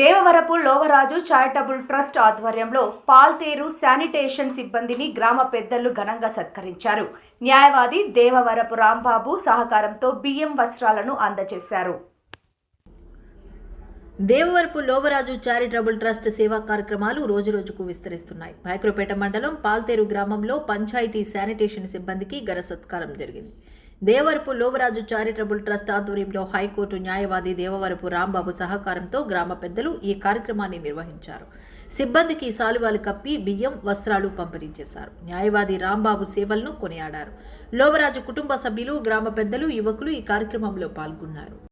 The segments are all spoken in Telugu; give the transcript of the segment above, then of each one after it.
దేవవరపు లోవరాజు చారిటబుల్ ట్రస్ట్ ఆధ్వర్యంలో పాల్తేరు శానిటేషన్ సిబ్బందిని గ్రామ పెద్దలు ఘనంగా సత్కరించారు. న్యాయవాది దేవవరపు రాంబాబు సహకారంతో బియ్యం వస్త్రాలను అందజేశారు. దేవవరపు లోవరాజు చారిటబుల్ ట్రస్ట్ సేవా కార్యక్రమాలు రోజురోజుకు విస్తరిస్తున్నాయి. భైక్రోపేట మండలం పాల్తేరు గ్రామంలో పంచాయతీ శానిటేషన్ సిబ్బందికి ఘన సత్కారం జరిగింది. దేవరపు లోవరాజు చారిటబుల్ ట్రస్ట్ ఆధ్వర్యంలో హైకోర్టు న్యాయవాది దేవవరపు రాంబాబు సహకారంతో గ్రామ పెద్దలు ఈ కార్యక్రమాన్ని నిర్వహించారు. సిబ్బందికి సాలువాలు కప్పి బియ్యం వస్త్రాలు పంపిణీ చేశారు. న్యాయవాది రాంబాబు సేవలను కొనియాడారు. లోవరాజు కుటుంబ సభ్యులు గ్రామ పెద్దలు యువకులు ఈ కార్యక్రమంలో పాల్గొన్నారు.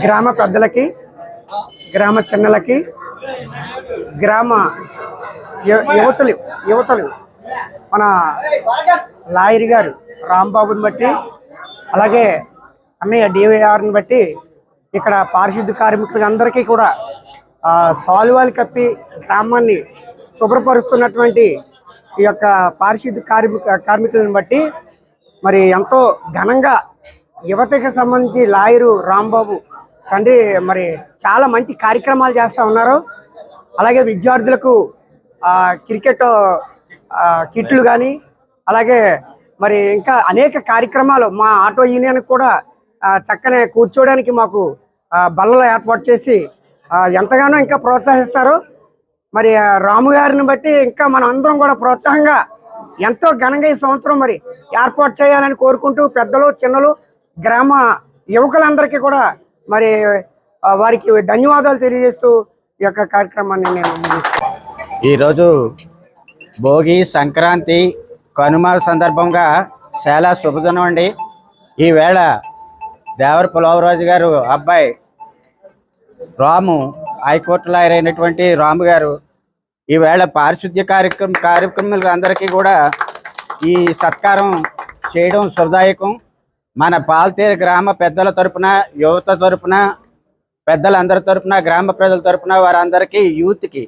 గ్రామ పెద్దలకి గ్రామ చిన్నలకి గ్రామ యువతలు యువతలు. మన లాయర్ గారు రాంబాబుని బట్టి అలాగే అన్నయ్య డివైఆర్ని బట్టి ఇక్కడ పారిశుద్ధ కార్మికులకి అందరికీ కూడా సాలువాలు కప్పి గ్రామాన్ని శుభ్రపరుస్తున్నటువంటి ఈ యొక్క పారిశుద్ధ కార్మిక కార్మికులను బట్టి మరి ఎంతో ఘనంగా యువతకి సంబంధించి లాయరు రాంబాబు తండ్రి మరి చాలా మంచి కార్యక్రమాలు చేస్తూ ఉన్నారు. అలాగే విద్యార్థులకు క్రికెట్ కిట్లు కానీ అలాగే మరి ఇంకా అనేక కార్యక్రమాలు మా ఆటో యూనియన్ కూడా ఆ, చక్కనే కూర్చోవడానికి మాకు బల్లలు ఏర్పాటు చేసి ఎంతగానో ఇంకా ప్రోత్సహిస్తారు. మరి రాము గారిని బట్టి ఇంకా మనం అందరం కూడా ప్రోత్సాహంగా ఎంతో ఘనంగా ఈ సంవత్సరం మరి ఏర్పాటు చేయాలని కోరుకుంటూ పెద్దలు చిన్నలు గ్రామ యువకులందరికీ కూడా మరి వారికి ధన్యవాదాలు తెలియజేస్తూ ఈ యొక్క కార్యక్రమాన్ని నేను ముగిస్తాను ఈరోజు భోగి సంక్రాంతి కనుమ సందర్భంగా చాలా శుభదినం అండి. ఈవేళ దేవర పులవరాజు గారు అబ్బాయి రాము హైకోర్టు లాయర్ అయినటువంటి రాము గారు ఈవేళ పారిశుద్ధ్య కార్యక్రమం కార్యక్రమాలు అందరికీ కూడా ఈ సత్కారం చేయడం శుభదాయకం. మన పాల్తేరు గ్రామ పెద్దల తరపున యువత తరపున పెద్దలందరి తరపున గ్రామ ప్రజల తరపున వారందరికీ యూత్కి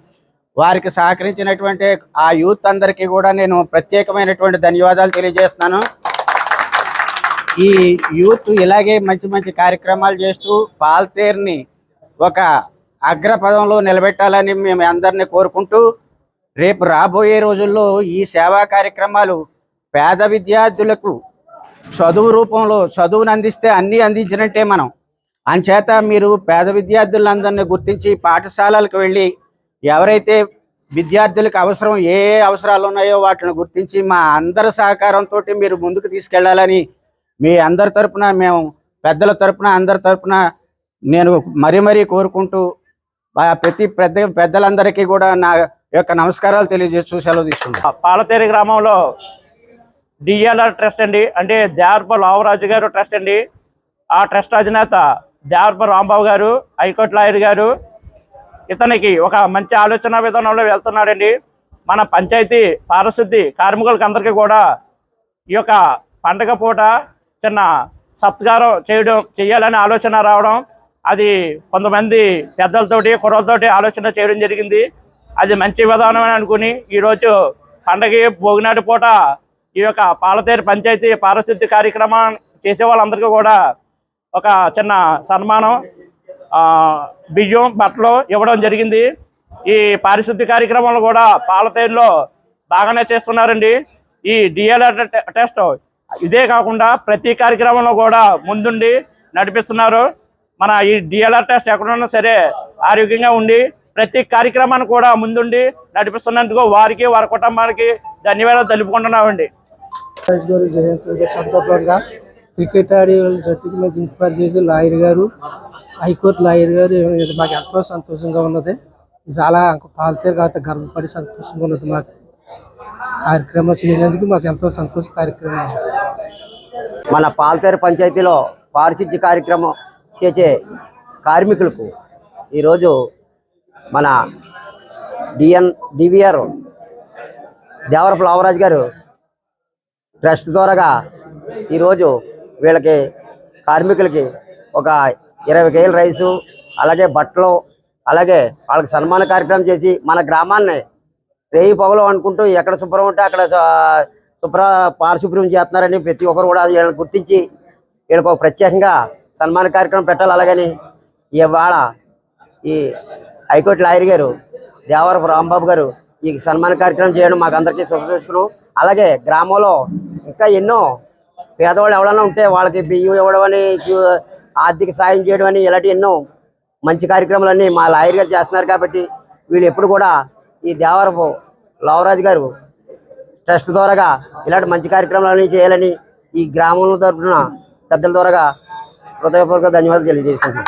వారికి సహకరించినటువంటి ఆ యూత్ అందరికీ కూడా నేను ప్రత్యేకమైనటువంటి ధన్యవాదాలు తెలియజేస్తున్నాను. ఈ యూత్ ఇలాగే మంచి మంచి కార్యక్రమాలు చేస్తూ పాల్తేరుని ఒక అగ్రపదంలో నిలబెట్టాలని మేము అందరినీ కోరుకుంటూ రేపు రాబోయే రోజుల్లో ఈ సేవా కార్యక్రమాలు పేద విద్యార్థులకు చదువు రూపంలో చదువును అందిస్తే అన్నీ అందించినట్టే మనం. అంచేత మీరు పేద విద్యార్థులందరినీ గుర్తించి పాఠశాలలకు వెళ్ళి ఎవరైతే విద్యార్థులకు అవసరం ఏ ఏ అవసరాలు ఉన్నాయో వాటిని గుర్తించి మా అందరి సహకారంతో మీరు ముందుకు తీసుకెళ్ళాలని మీ అందరి తరపున మేము పెద్దల తరపున అందరి తరపున నేను మరీ మరీ కోరుకుంటూ ప్రతి పెద్ద పెద్దలందరికీ కూడా నా యొక్క నమస్కారాలు తెలియజేస్తూ సెలవు తీసుకుంటాను పాలతేరి గ్రామంలో డిఎల్ఆర్ ట్రస్ట్ అండి. అంటే దేవరప లావరాజు గారు ట్రస్ట్ అండి. ఆ ట్రస్ట్ అధినేత దేవరప రాంబాబు గారు హైకోర్టు లాయర్ గారు. ఇతనికి ఒక మంచి ఆలోచన విధానంలో వెళ్తున్నాడండి. మన పంచాయతీ పారిశుద్ధి కార్మికులకి అందరికీ కూడా ఈ యొక్క పండగ పూట చిన్న సత్కారం చేయడం చేయాలని ఆలోచన రావడం అది కొంతమంది పెద్దలతోటి కుర్రలతోటి ఆలోచన చేయడం జరిగింది. అది మంచి విధానం అని అనుకుని ఈరోజు పండగ భోగినాటి పూట ఈ యొక్క పాలతేరు పంచాయతీ పారిశుద్ధ్య కార్యక్రమం చేసే వాళ్ళందరికీ కూడా ఒక చిన్న సన్మానం బియ్యం బట్టలు ఇవ్వడం జరిగింది. ఈ పారిశుద్ధ్య కార్యక్రమాలు కూడా పాలతేరులో బాగానే చేస్తున్నారండి. ఈ డిఎల్ఆర్ టెస్ట్ ఇదే కాకుండా ప్రతి కార్యక్రమంలో కూడా ముందుండి నడిపిస్తున్నారు. మన ఈ డిఎల్ఆర్ టెస్ట్ ఎక్కడున్నా సరే ఆరోగ్యంగా ఉండి ప్రతి కార్యక్రమాన్ని కూడా ముందుండి నడిపిస్తున్నందుకు వారికి వారి కుటుంబానికి ధన్యవాదాలు తెలుపుకుంటున్నామండి. రాజ్ గారు జయంతి సందర్భంగా క్రికెట్ ఆడే వాళ్ళ జట్టుకి మేము ఇన్స్పైర్ చేసి లాయర్ గారు హైకోర్టు లాయర్ గారు మాకు ఎంతో సంతోషంగా ఉన్నది. చాలా పాలతీరు కాక గర్వపడి సంతోషంగా ఉన్నది మాకు. కార్యక్రమం చేయనందుకు మాకు ఎంతో సంతోష కార్యక్రమం. మన పాల్తేరు పంచాయతీలో పారిశుద్ధ్య కార్యక్రమం చేసే కార్మికులకు ఈరోజు మన డిఎన్ డివిఆర్ దేవరపు లావరాజ్ గారు ట్రస్ట్ ద్వారాగా ఈరోజు వీళ్ళకి కార్మికులకి ఒక ఇరవై కేజీల రైసు అలాగే బట్టలు అలాగే వాళ్ళకి సన్మాన కార్యక్రమం చేసి మన గ్రామాన్ని రేయి పొగలు అనుకుంటూ ఎక్కడ శుభ్రం ఉంటే అక్కడ శుభ్ర పారిశుభ్రం చేస్తున్నారని ప్రతి ఒక్కరు కూడా వీళ్ళని గుర్తించి వీళ్ళకి ఒక ప్రత్యేకంగా సన్మాన కార్యక్రమం పెట్టాలి. అలాగని ఇవాళ ఈ హైకోర్టు లాయర్ గారు దేవరపు రాంబాబు గారు ఈ సన్మాన కార్యక్రమం చేయడం మాకు అందరికీ శుభ అలాగే గ్రామంలో ఇంకా ఎన్నో పేదవాళ్ళు ఎవరైనా ఉంటే వాళ్ళకి బియ్యం ఇవ్వడం అని ఆర్థిక సాయం చేయడం అని ఇలాంటి ఎన్నో మంచి కార్యక్రమాలన్నీ మా లాయర్ గారు చేస్తున్నారు కాబట్టి వీళ్ళు ఎప్పుడు కూడా ఈ దేవరపు లావరాజు గారు ట్రస్ట్ ద్వారాగా ఇలాంటి మంచి కార్యక్రమాలన్నీ చేయాలని ఈ గ్రామంలో తరపున పెద్దల ద్వారాగా హృదయపూర్వక ధన్యవాదాలు తెలియజేస్తున్నాను